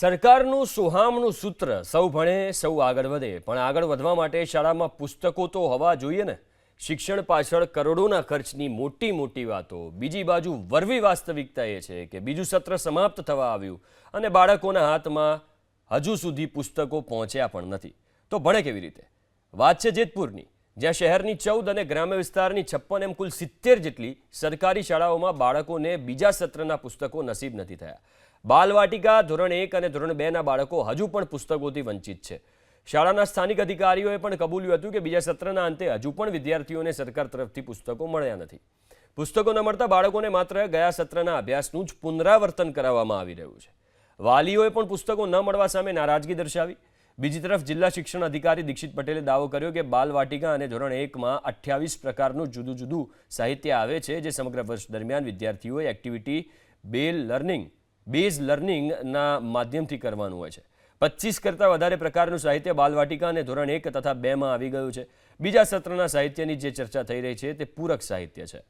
સરકારનું સુહામણું સૂત્ર, સૌ ભણે, સૌ આગળ વધે. પણ આગળ વધવા માટે શાળામાં પુસ્તકો તો હોવા જોઈએ ને. શિક્ષણ પાછળ કરોડોના ખર્ચની મોટી મોટી વાતો. બીજી બાજુ વરવી વાસ્તવિકતા એ છે કે બીજું સત્ર સમાપ્ત થવા આવ્યું અને બાળકોના હાથમાં હજુ સુધી પુસ્તકો પહોંચ્યા પણ નથી. તો ભણે કેવી રીતે? વાત છે જેતપુરની. જ્યાં શહેરની ચૌદ અને ગ્રામ્ય વિસ્તારની છપ્પન એમ કુલ સિત્તેર જેટલી સરકારી શાળાઓમાં બાળકોને બીજા સત્રના પુસ્તકો નસીબ નથી થયા. બાલવાટિકા, ધોરણ એક અને ધોરણ બેના બાળકો હજુ પણ પુસ્તકોથી વંચિત છે. શાળાના સ્થાનિક અધિકારીઓએ પણ કબૂલ્યું હતું કે બીજા સત્રના અંતે હજુ પણ વિદ્યાર્થીઓને સરકાર તરફથી પુસ્તકો મળ્યા નથી. પુસ્તકો ન મળતા બાળકોને માત્ર ગયા સત્રના અભ્યાસનું જ પુનરાવર્તન કરાવવામાં આવી રહ્યું છે. વાલીઓએ પણ પુસ્તકો ન મળવા સામે નારાજગી દર્શાવી. બીજી તરફ જિલ્લા શિક્ષણ અધિકારી દીક્ષિત પટેલે દાવો કર્યો કે બાલવાટિકા અને ધોરણ એકમાં અઠ્યાવીસ પ્રકારનું જુદું જુદું સાહિત્ય આવે છે જે સમગ્ર વર્ષ દરમિયાન વિદ્યાર્થીઓએ એક્ટિવિટી બે લર્નિંગ બેઝ લર્નિંગના માધ્યમથી કરવાનું હોય છે. પચીસ કરતાં વધારે પ્રકારનું સાહિત્ય બાલવાટિકા અને ધોરણ એક તથા બેમાં આવી ગયું છે. બીજા સત્રના સાહિત્યની જે ચર્ચા થઈ રહી છે તે પૂરક સાહિત્ય છે.